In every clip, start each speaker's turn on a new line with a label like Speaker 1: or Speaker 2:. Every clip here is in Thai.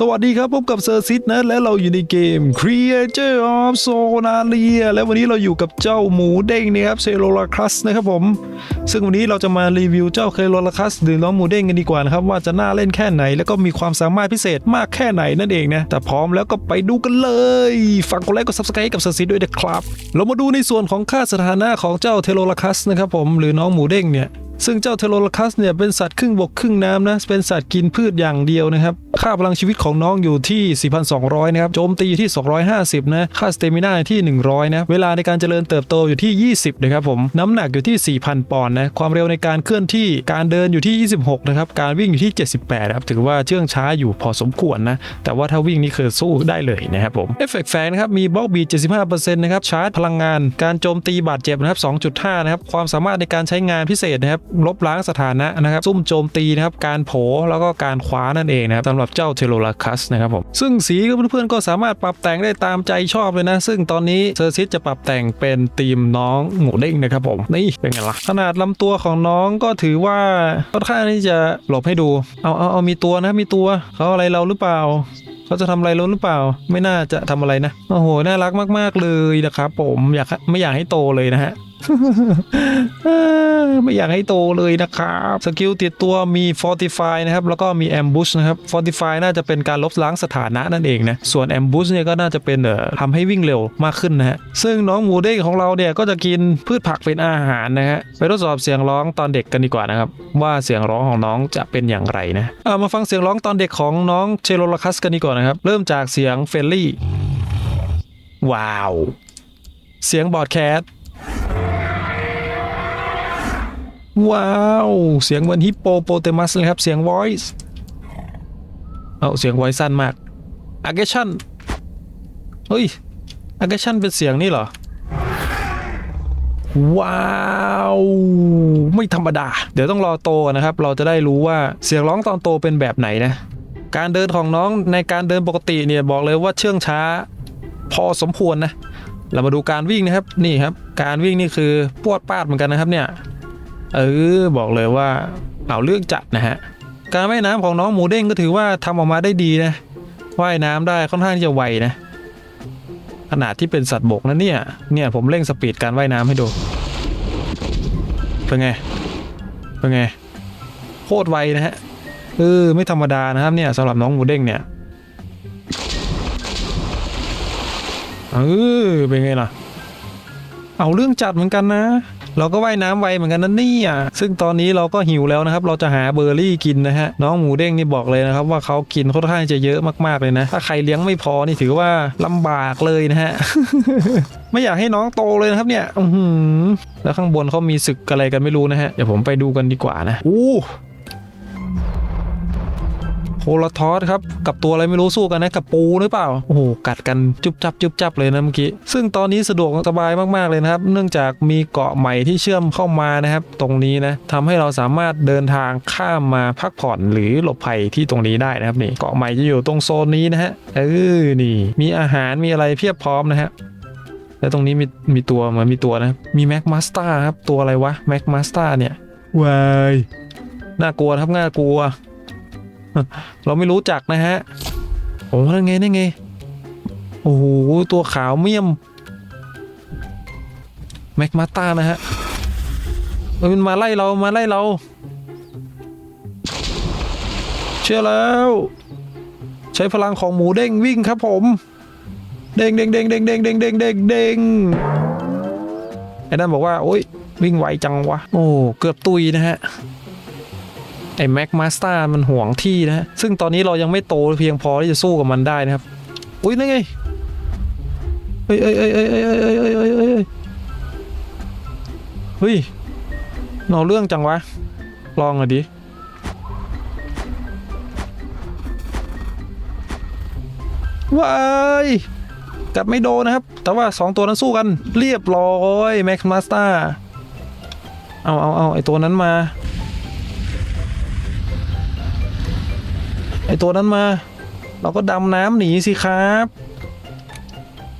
Speaker 1: สวัสดีครับพบกับเซอร์ซิตนะและเราอยู่ในเกม Creator of Sonaria และวันนี้เราอยู่กับเจ้าหมูเด้งนะครับเซโ o ลาคัสนะครับผม ซึ่งวันนี้เราจะมารีวิวเจ้าเคโ o ลาคัสหรือน้องหมูเด้งกันดีกว่านะครับ ว่าจะน่าเล่นแค่ไหน แล้วก็มีความสามารถพิเศษมากแค่ไหนนั่นเองนะแต่พร้อมแล้วก็ไปดูกันเลยฝากกดไลค์กด subscribe ให้กับเซอร์ซิตด้วยนะครับ เรามาดูในส่วนของค่าสถานะของเจ้าเทโ o ลาคัสนะครับผมหรือน้องหมูเด้งเนี่ย ซึ่งเจ้าเทโลลคัสเนี่ยเป็นสัตว์ครึ่งบกครึ่งน้ำนะ เป็นสัตว์กินพืชอย่างเดียวนะครับ ค่าพลังชีวิตของน้องอยู่ที่ 4,200 นะครับ โจมตีอยู่ที่ 250 นะ ค่าสเตมินาที่ 100 นะ เวลาในการเจริญเติบโตอยู่ที่ 20 นะครับผม น้ำหนักอยู่ที่ 4,000 ปอนด์นะ ความเร็วในการเคลื่อนที่ การเดินอยู่ที่ 26 นะครับ การวิ่งอยู่ที่ 78 นะครับ ถือว่าเชื่องช้าอยู่พอสมควรนะ แต่ว่าถ้าวิ่งนี่คือสู้ได้เลยนะครับผม เอฟเฟกต์แฝงนะครับ มีบล็อกบี75%นะครับ ชาร์จพลังงาน การโจมตีบาดเจ็บนะครับ2.5 นะครับ ความสามารถในการใช้งานพิเศษนะครับลบล้างสถานะนะครับซุ่มโจมตีนะครับการโผแล้วก็การคว้านั่นเองนะครับสำหรับเจ้าเทโลลาคัสนะครับผมซึ่งสีเพื่อนๆก็สามารถปรับแต่งได้ตามใจชอบเลยนะ ซึ่งตอนนี้เซอร์ซิสจะปรับแต่งเป็นธีมน้องหมูเด้งนะครับผมนี่เป็นไงล่ะขนาดลำตัวของน้องก็ถือว่าค่อนข้างที่จะหลบให้ดูเอาเอาเอามีตัวนะมีตัวเขาอะไรเราหรือเปล่าเขาจะทำอะไรเราหรือเปล่า ไม่น่าจะทำอะไรนะ โอ้โห น่ารักมาก ๆ เลยนะครับผม อยากไม่อยากให้โตเลยนะฮะ ไม่อยากให้โตเลยนะครับ สกิลติดตัวมี Fortify นะครับ แล้วก็มี Ambush นะครับ Fortify น่าจะเป็นการลบล้างสถานะนั่นเองนะ ส่วน Ambush เนี่ยก็น่าจะเป็นเอ่อทำให้วิ่งเร็วมากขึ้นนะฮะ ซึ่งน้องหมูเด้งของเราเนี่ยก็จะกินพืชผักเป็นอาหารนะฮะ ไปทดสอบเสียงร้องตอนเด็กกันดีกว่านะครับ ว่าเสียงร้องของน้องจะเป็นอย่างไรนะเอามาฟังเสียงร้องตอนเด็กของน้องเชโรลคัสกันดีกว่านะครับ เริ่มจากเสียงเฟลลี่ ว้าว เสียงบอดแคส ว้าว เสียงเหมือนฮิปโปโปเตมัสเลยครับเสียง voice เอาเสียง voice สั้นมาก aggression เฮ้ย aggression เป็นเสียงนี่เหรอ ว้าว ไม่ธรรมดา เดี๋ยวต้องรอโตนนะครับ เราจะได้รู้ว่าเสียงร้องตอนโตเป็นแบบไหนนะ การเดินของน้องในการเดินปกติเนี่ยบอกเลยว่าเชื่องช้า พอสมควรนะ เรามาดูการวิ่งนะครับ นี่ครับ การวิ่งนี่คือปวดปาดเหมือนกันนะครับเนี่ย เออบอกเลยว่าเอาเรื่องจัดนะฮะการว่ายน้ำของน้องหมูเด้งก็ถือว่าทำออกมาได้ดีนะว่ายน้ำได้ค่อนข้างที่จะไวนะขนาดที่เป็นสัตว์บกนะเนี่ยเนี่ยผมเร่งสปีดการว่ายน้ำให้ดูเป็นไงเป็นไงโคตรไวนะฮะเออไม่ธรรมดานะครับเนี่ยสำหรับน้องหมูเด้งเนี่ยเออเป็นไงล่ะ เอาเรื่องจัดเหมือนกันนะ เราก็ว่ายน้ำไวเหมือนกันนะเนี่ยซึ่งตอนนี้เราก็หิวแล้วนะครับ เราจะหาเบอร์รี่กินนะฮะ น้องหมูเด้งนี่บอกเลยนะครับว่าเขากินค่อนข้างจะเยอะมากๆเลยนะ ถ้าใครเลี้ยงไม่พอนี่ถือว่าลำบากเลยนะฮะ ไม่อยากให้น้องโตเลยนะครับเนี่ย อืแล้วข้างบนเขามีศึกอะไรกันไม่รู้นะฮะ เดี๋ยวผมไปดูกันดีกว่านะ อู้ ลาทอสครับ กับตัวอะไรไม่รู้สู้กันนะ กับปูหรือเปล่า โอ้โห กัดกันจุบจับจุบจับเลยนะเมื่อกี้ ซึ่งตอนนี้สะดวกสบายมากๆเลยนะครับ เนื่องจากมีเกาะใหม่ที่เชื่อมเข้ามานะครับ ตรงนี้นะทำให้เราสามารถเดินทางข้ามมาพักผ่อนหรือหลบภัยที่ตรงนี้ได้นะครับนี่ เกาะใหม่จะอยู่ตรงโซนนี้นะฮะ เออ นี่ มีอาหาร มีอะไรเพียบพร้อมนะฮะแล้วตรงนี้มีมีตัวเหมือนมีตัวนะ มีแม็กมาสเตาร์ครับ ตัวอะไรวะแม็กมาสเตาร์เนี่ยวายน่ากลัวครับน่ากลัว เราไม่รู้จักนะฮะโอ้นั่นไงนั่นไง โอ้โห ตัวขาวเมี่ยม แม็กมาตานะฮะมันมาไล่เรามาไล่เรา เชื่อแล้ว ใช้พลังของหมูเด้งวิ่งครับผม เด้งเด้งเด้งเด้งเด้งเด้งเด้งเด้งเด้งไอ้นั่นบอกว่า โอ้ยวิ่งไวจังวะ โอ้ เกือบตุยนะฮะ ไอ้แม็กมาสเตาร์มันห่วงที่นะ ซึ่งตอนนี้เรายังไม่โตเพียงพอที่จะสู้กับมันได้นะครับ อุ้ยนั่นไงเอ้ยเอ้ยเอ้ยเอ้ยเอ้ยเอ้ยเอ้ยเอ้ยเอ้ยเอ้ยเอ้ยเฮ้ยนอาเรื่องจังวะ ลองหน่อดิว้ายกัดไม่โดนนะครับ แต่ว่า 2 ตัวนั้นสู้กันเรียบร้อยแม็กมาสเตาร์เอาเอาเอาไอตัวนั้นมา ไอตัวนั้นมา เราก็ดำน้ำหนีสิครับ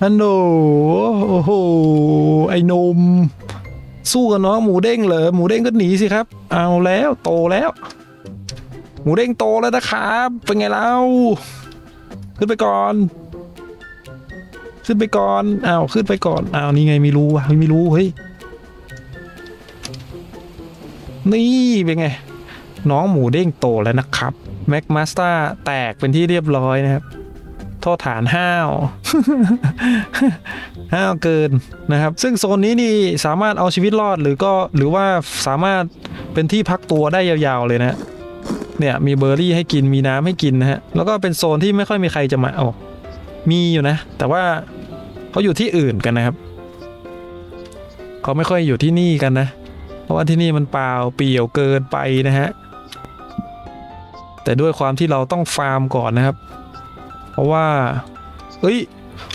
Speaker 1: ฮันโหลโอ้โหไอ้นม สู้กับน้องหมูเด้งเหรอหมูเด้งก็หนีสิครับ เอาแล้วโตแล้ว หมูเด้งโตแล้วนะครับ เป็นไงเล่าขึ้นไปก่อน ขึ้นไปก่อนอ้าวขึ้นไปก่อนอ้าวนี่ไงไม่รู้วะไม่รู้เฮ้ยนี่เป็นไง น้องหมูเด้งโตแล้วนะครับ แม็กมาสเตาแตกเป็นที่เรียบร้อยนะครับ โทษฐานห้าวห้าวเกินนะครับ ซึ่งโซนนี้นี่สามารถเอาชีวิตรอดหรือก็หรือว่าสามารถเป็นที่พักตัวได้ยาวๆเลยนะเนี่ยมีเบอร์รี่ให้กินมีน้ำให้กินนะฮะแล้วก็เป็นโซนที่ไม่ค่อยมีใครจะมาเอามีอยู่นะ แต่ว่าเขาอยู่ที่อื่นกันนะครับเขาไม่ค่อยอยู่ที่นี่กันนะ เพราะว่าที่นี่มันเปล่าเปลี่ยวเกินไปนะฮะ แต่ด้วยความที่เราต้องฟาร์มก่อนนะครับ เพราะว่าเอ้ย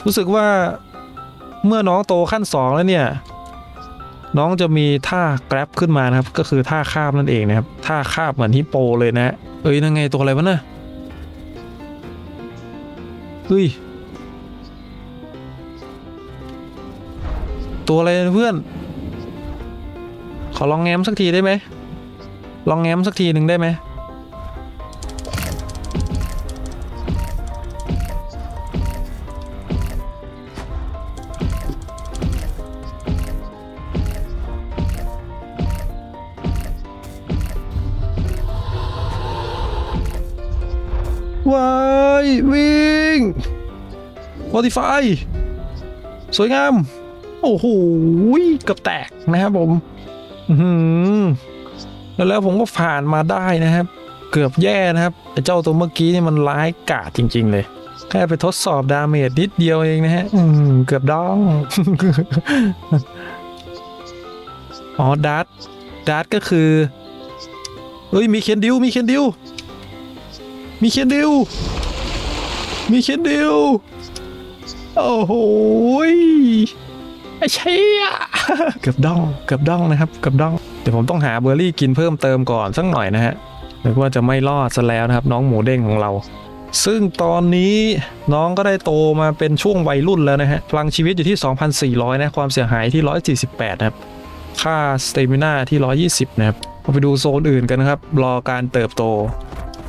Speaker 1: รู้สึกว่าเมื่อน้องโตขั้นสองแล้วเนี่ยน้องจะมีท่าแกร็บขึ้นมานะครับ ก็คือท่าคาบนั่นเองนะครับท่าคาบเหมือนฮิปโปเลยนะ เอ้ยนั่นไงตัวอะไรวะน่ะเฮ้ยตัวอะไรเพื่อน ขอลองแง้มสักทีได้ไหมลองแง้มสักทีหนึ่งได้ไหม วายวิ่ง Modify สวยงาม โอ้โหกับแตกนะครับผมแล้วแล้วผมก็ผ่านมาได้นะครับ เกือบแย่นะครับไอ้เจ้าตัวเมื่อกี้นี่มันร้ายกาจจริง ๆ เลย แค่ไปทดสอบดาเมจนิดเดียวเองนะฮะเกือบดองอ๋อดัตดัตก็คือเอ้ยมีเคนดิวมีเคนดิว มีเคนดิว มีเคนดิว โอ้โหไอ้เชี่ยเกือบด้อง เกือบด้องนะครับ เกือบด้อง เดี๋ยวผมต้องหาเบอร์รี่กินเพิ่มเติมก่อนสักหน่อยนะฮะนึกว่าจะไม่รอดซะแล้วนะครับ น้องหมูเด้งของเรา ซึ่งตอนนี้น้องก็ได้โตมาเป็นช่วงวัยรุ่นแล้วนะฮะ พลังชีวิตอยู่ที่ 2,400 นะ ความเสียหายที่ 148 นะครับ ค่าสเตมิน่าที่ 120 นะครับเราไปดูโซนอื่นกันนะครับ รอการเติบโต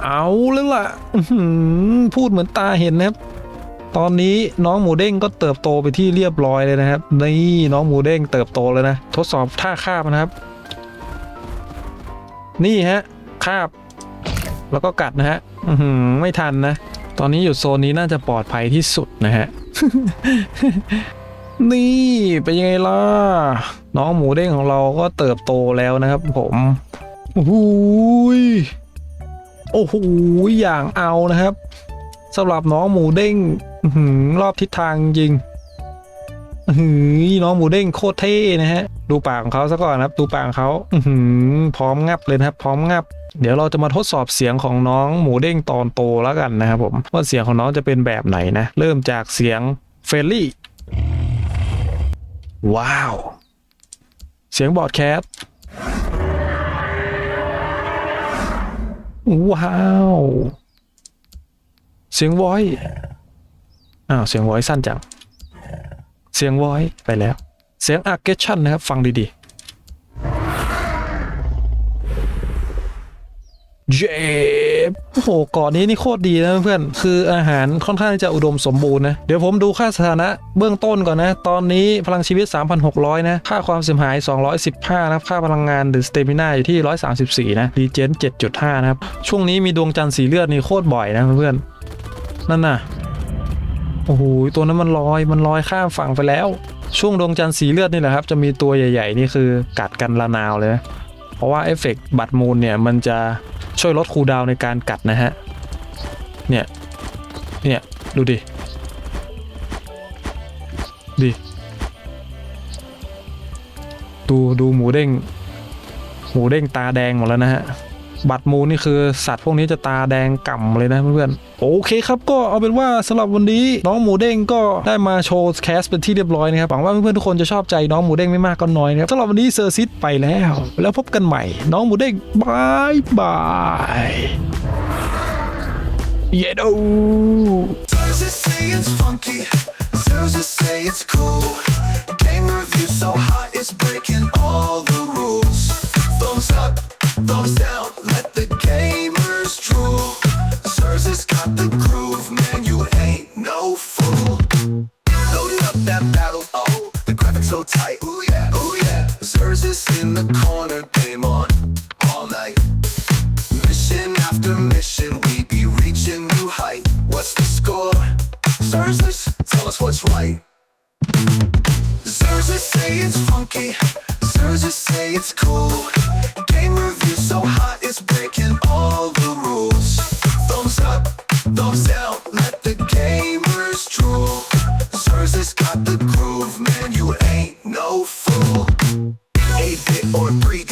Speaker 1: เอาแล้วล่ะพูดเหมือนตาเห็นนะครับ ตอนนี้น้องหมูเด้งก็เติบโตไปที่เรียบร้อยเลยนะครับ นี่น้องหมูเด้งเติบโตแล้วนะ ทดสอบท่าคาบนะครับ นี่ฮะคาบ แล้วก็กัดนะฮะไม่ทันนะ ตอนนี้อยู่โซนนี้น่าจะปลอดภัยที่สุดนะฮะนี่เป็นยังไงล่ะ น้องหมูเด้งของเราก็เติบโตแล้วนะครับผมโอ้ย โอ้โหอย่างเอานะครับสำหรับน้องหมูเด้งอรอบทิศทางจริงหืน้องหมูเด้งโคตรเท่นะฮะ ดูปากของเขาซะก่อนนะครับ ดูปากของเขาหืพร้อมงับเลยนะครับ พร้อมงับ เดี๋ยวเราจะมาทดสอบเสียงของน้องหมูเด้งตอนโตแล้วกันนะครับผม ว่าเสียงของน้องจะเป็นแบบไหนนะ เริ่มจากเสียงเฟรลี่ ว้าว เสียงบอดแคส ว้าว เสียงวอยอ้าวเสียงวอยสั้นจัง เสียงวอยไปแล้ว เสียงอาร์เกชันนะครับ ฟังดีๆ เจ็บโอ้โหเก่อนนี้นี่โคตรดีนะเพื่อนคืออาหารค่อนข้างจะอุดมสมบูรณ์นะ เดี๋ยวผมดูค่าสถานะเบื้องต้นก่อนนะ ตอนนี้พลังชีวิต 3,600 นะ ค่าความเสียหาย 215 นะครับ ค่าพลังงานหรือสเตมินาอยู่ที่ 134 นะรีเจน7.5 นะครับ ช่วงนี้มีดวงจันทร์สีเลือดนี่โคตรบ่อยนะเพื่อนนั่นน่ะโอ้โหตัวนั้นมันลอยมันลอยข้ามฝั่งไปแล้ว ช่วงดวงจันทร์สีเลือดนี่แหละครับ จะมีตัวใหญ่ ๆ นี่คือกัดกันละนาวเลยนะ เพราะว่าเอฟเฟกต์บัตรมูลเนี่ยมันจะช่วยลดคูลดาวในการกัดนะฮะ เนี่ย เนี่ย ดูดิ ดิ ดูดูหมูเด้ง หมูเด้งตาแดงหมดแล้วนะฮะ บัตรมูนี่คือสัตว์พวกนี้จะตาแดงก่ำเลยนะเพื่อนๆโอเคครับก็เอาเป็นว่าสำหรับวันนี้น้องหมูเด้งก็ได้มาโชว์แคสเป็นที่เรียบร้อยนะครับหวังว่าเพื่อนๆทุกคนจะชอบใจน้องหมูเด้งไม่มากก็น้อยนะครับสำหรับวันนี้เซอร์ซิตไปแล้ว แล้วพบกันใหม่ น้องหมูเด้งบายบายเยโด
Speaker 2: Zers say What's the score? Zerzis, tell us what's right. Zerzis say it's funky. Zerzis say it's cool. Game review so hot it's breaking all the rules. Thumbs up, thumbs down, let the gamers drool. Zerzis got the groove, man, you ain't no fool. 8-bit or 3